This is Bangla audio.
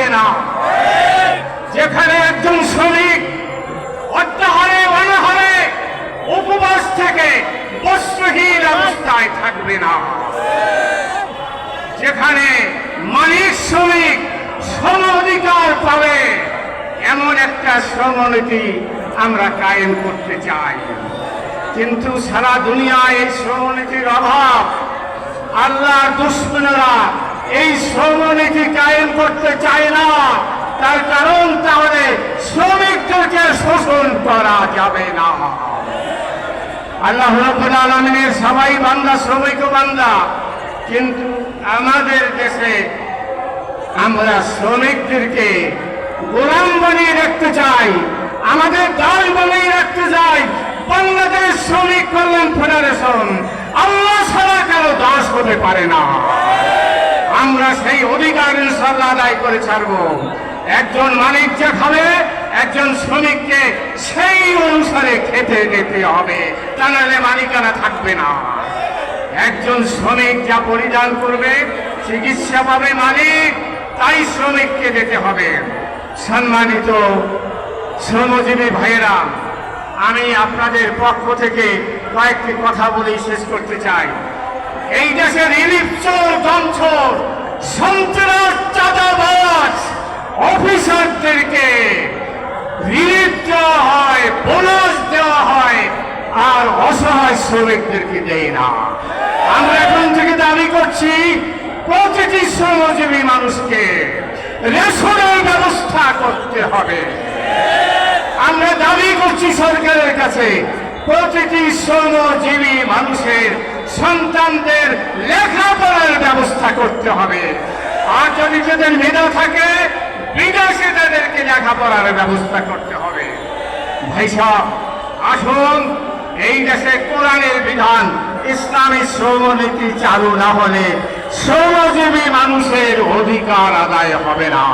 থাকবে না। যেখানে একজন শ্রমিক অর্ধাহারে অনাহারে উপবাস থেকে বস্ত্রহীন অবস্থায় থাকবে না। যেখানে মালিক শ্রমিক শ্রম অধিকার পাবে, এমন একটা শ্রমনীতি আমরা কায়েম করতে চাই। কিন্তু সারা দুনিয়ায় এই শ্রমনীতির অভাব আল্লাহ দুশ্মনেরা এই শ্রমনীতি কায়েম করতে চায় না। তার কারণ তাহলে শ্রমিকদেরকে শোষণ করা যাবে না। আল্লাহ রব্বুল আলমিনের সবাই বান্দা, শ্রমিক বান্দা, কিন্তু আমাদের দেশে আমরা শ্রমিকদেরকে গোলাম বানিয়ে রাখতে চাই, আমাদের দল বানিয়ে রাখতে চাই, বাংলাদেশ শ্রমিক কল্যাণ ফেডারেশন। আল্লাহ ছাড়া কারও দাস হতে পারে না। আমরা সেই অধিকার ইনশাল্লাহ আদায় করে ছাড়বো। একজন মালিক যা খাবে, একজন শ্রমিককে সেই অনুসারে খেতে যেতে হবে। তা নাহলে মালিকানা থাকবে না। একজন শ্রমিক যা পরিধান করবে, চিকিৎসা পাবে মালিক, তাই শ্রমিককে যেতে হবে। সম্মানিত শ্রমজীবী ভাইয়েরা, আমি আপনাদের পক্ষ থেকে কয়েকটি কথা বলেই শেষ করতে চাই। এই দেশের রিলিফ চোর আর অসহায় শ্রমিকদেরকে দেয় না। আমরা এখন থেকে দাবি করছি, প্রতিটি শ্রমজীবী মানুষকে রেশনের ব্যবস্থা করতে হবে। আমরা দাবি করছি সরকারের কাছে, প্রতিটি শ্রমজীবী মানুষের সন্তানদের লেখাপড়ার ব্যবস্থা করতে হবে। আর যদি তাদের মেধা থাকে বিদেশে তাদেরকে লেখাপড়ার ব্যবস্থা করতে হবে। ভাই আসুন। এই দেশে কোরআনের বিধান, ইসলামী শ্রমনীতি চালু না হলে শ্রমজীবী মানুষের অধিকার আদায় হবে না।